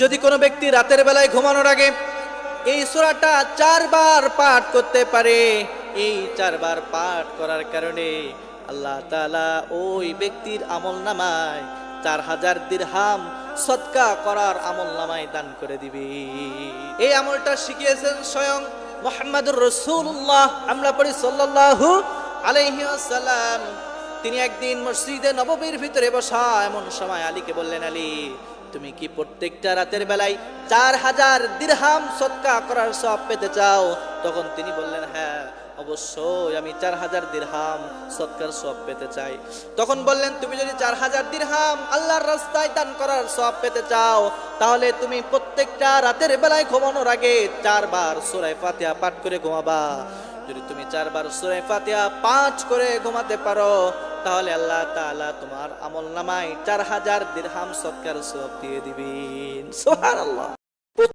যদি কোনো ব্যক্তি রাতের বেলায় ঘুমানোর আগে এই সূরাটা চারবার পাঠ করতে পারে, এই চারবার পাঠ করার কারণে আল্লাহ তালা ওই ব্যক্তির আমল নামায় চার হাজার দিরহাম সৎকা করার আমল নামায় দান করে দিবে। এই আমলটা শিখিয়েছেন স্বয়ং মোহাম্মদুর রসুল্লাহ আমরা পড়ি সাল্লাল্লাহু আলাইহি ওয়াসাল্লাম। তিনি একদিন মসজিদে নববীর ভিতরে বসা এমন সময় আলীকে বললেন, আলী তুমি কি প্রত্যেকটা রাতের বেলায় চার হাজার দিরহাম সৎকা করার সব পেতে চাও? তখন তিনি বললেন হ্যাঁ অবশ্যই, আমি চার হাজার দিরহাম সৎকার সব পেতে চাই। তখন বললেন, তুমি যদি চার হাজার দিরহাম আল্লাহর রাস্তায় দান করার সব পেতে চাও, তাহলে তুমি প্রত্যেকটা রাতের বেলায় ঘুমানোর আগে চারবার সুরাই ফাতিহা পাঠ করে ঘুমাবা। যদি তুমি চারবার সুরাই ফাতিহা পাঁচ করে ঘুমাতে পারো তাহলে আল্লাহ তাআলা তোমার আমল নামায় চার হাজার দিরহাম সৎকার সব দিয়ে দিবেন। সুবহানাল্লাহ।